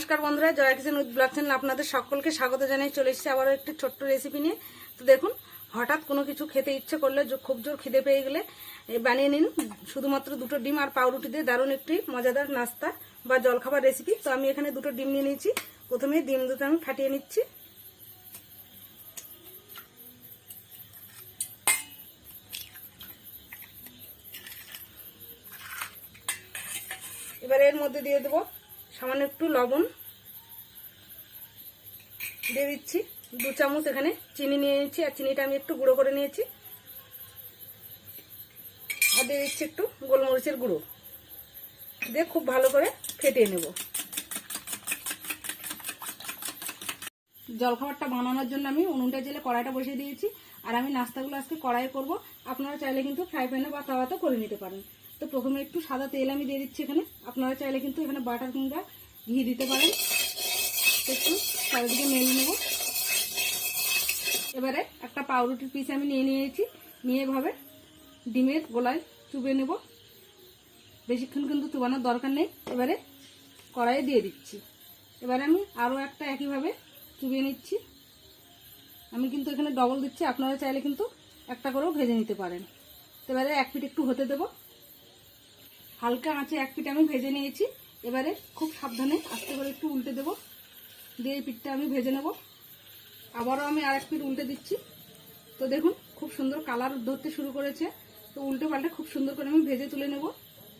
নমস্কার বন্ধুরা, Jaya kitchen with blog channel আপনাদের সকলকে স্বাগত জানাই চলে এসেছি আবারও একটি ছোট্ট রেসিপি নিয়ে। তো দেখুন, হঠাৎ কোনো কিছু খেতে ইচ্ছে করলে খুব জোর খিদে পেয়ে গেলে বানিয়ে নিন। শুধুমাত্র দুটো ডিম আর পাউরুটি দিয়ে দারুণ একটি মজাদার নাস্তা বা জলখাবার রেসিপি তো আমি এখানে দুটো ডিম নিয়ে নিয়েছি। প্রথমে ডিম দুটো আমি ফাটিয়ে নিচ্ছি। এবার এর মধ্যে দিয়ে দেবো সামান্য একটু লবণ দিয়ে দিচ্ছি। দু চামচ এখানে চিনি নিয়ে নিচ্ছি, আর চিনিটা আমি একটু গুঁড়ো করে নিয়েছি। আর দিয়ে দিচ্ছি একটু গোলমরিচের গুঁড়ো। দিয়ে খুব ভালো করে ফেটিয়ে নেব। জলখাবারটা বানানোর জন্য আমি উনুনটা জেলে কড়াইটা বসিয়ে দিয়েছি। আর আমি নাস্তাগুলো আজকে কড়াইয়ে করব। আপনারা চাইলে কিন্তু ফ্রাই প্যানে বা তাওয়াতে করে নিতে পারেন। তো প্রথমে একটু সাদা তেল আমি দিয়ে দিচ্ছি এখানে। আপনারা চাইলে কিন্তু এখানে বাটার কিংবা ঘি দিতে পারেন। একটু চারিদিকে মেলে নেব। এবারে একটা পাউরুটির পিস আমি নিয়ে নিয়েছি। নিয়ে এভাবে ডিমের গোলায় চুবে নেব। বেশিক্ষণ কিন্তু চুবানোর দরকার নেই। এবারে কড়াইয়ে দিয়ে দিচ্ছি। এবারে আমি আরও একটা একইভাবে চুবিয়ে নিচ্ছি। আমি কিন্তু এখানে ডবল দিচ্ছি। আপনারা চাইলে কিন্তু একটা করেও ভেজে নিতে পারেন। এবারে এক পিঠ একটু হতে দেবো। হালকা আঁচে এক পিঠ আমি ভেজে নিয়েছি। এবারে খুব সাবধানে আস্তে করে একটু উল্টে দেবো। দিয়ে এই পিঠটা আমি ভেজে নেব। আবারও আমি আর এক পিঠ উল্টে দিচ্ছি। তো দেখুন, খুব সুন্দর কালার ধরতে শুরু করেছে। তো উল্টে পাল্টে খুব সুন্দর করে আমি ভেজে তুলে নেব।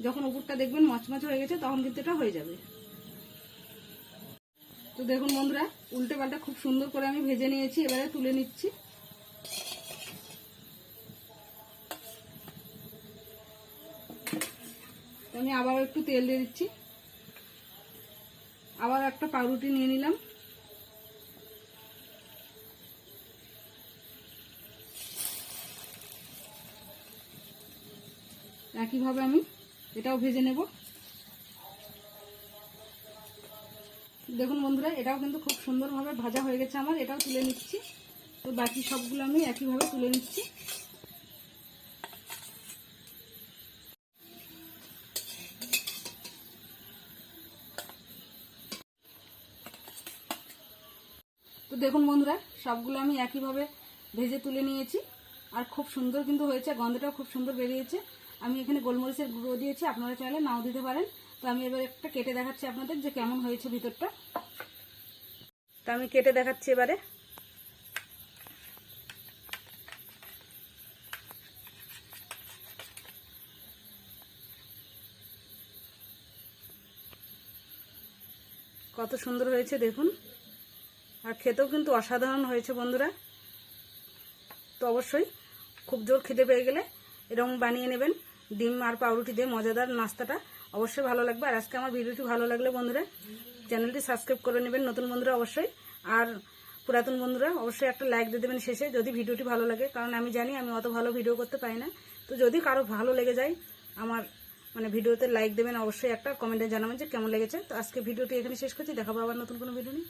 যখন উপরটা দেখবেন মচমচ হয়ে গেছে, তখন কিন্তু এটা হয়ে যাবে। তো দেখুন বন্ধুরা, উল্টে পাল্টা খুব সুন্দর করে আমি ভেজে নিয়েছি, এবারে তুলে নিচ্ছি। আমি আবার একটু তেল দিয়ে দিচ্ছি। আবার একটা পাউরুটি নিয়ে নিলাম। একইভাবে আমি এটাও ভেজে নেব। দেখুন বন্ধুরা, এটাও কিন্তু খুব সুন্দরভাবে ভাজা হয়ে গেছে আমার, এটাও তুলে নিচ্ছি। তো বাকি সবগুলো আমি একইভাবে তুলে নিচ্ছি। দেখুন বন্ধুরা, সবগুলো আমি একইভাবে ভেজে তুলে নিয়েছি। আর খুব সুন্দর কিন্তু হয়েছে, গন্ধটাও খুব সুন্দর বেরিয়েছে। আমি এখানে গোলমরিচের গুঁড়ো দিয়েছি, আপনারা চাইলে নাও দিতে পারেন। তো আমি এবার একটা কেটে দেখাচ্ছি আপনাদের যে কেমন হয়েছে ভিতরটা। তো আমি কেটে দেখাচ্ছি এবারে। কত সুন্দর হয়েছে দেখুন। আর খেতেও কিন্তু অসাধারণ হয়েছে বন্ধুরা। তো অবশ্যই খুব জোর খেতে পেয়ে গেলে এরকম বানিয়ে নেবেন। ডিম আর পাউরুটি দিয়ে মজাদার নাস্তাটা অবশ্যই ভালো লাগবে। আর আজকে আমার ভিডিওটি ভালো লাগলে বন্ধুরা, চ্যানেলটি সাবস্ক্রাইব করে নেবেন নতুন বন্ধুরা অবশ্যই। আর পুরাতন বন্ধুরা অবশ্যই একটা লাইক দিয়ে দেবেন শেষে যদি ভিডিওটি ভালো লাগে, কারণ আমি জানি আমি অত ভালো ভিডিও করতে পারি না। তো যদি কারও ভালো লেগে যায়, আমার মানে ভিডিওতে লাইক দেবেন, অবশ্যই একটা কমেন্টে জানাবেন যে কেমন লেগেছে। তো আজকে ভিডিওটি এখানে শেষ করছি, দেখাবো আবার নতুন কোনো ভিডিও নিয়ে।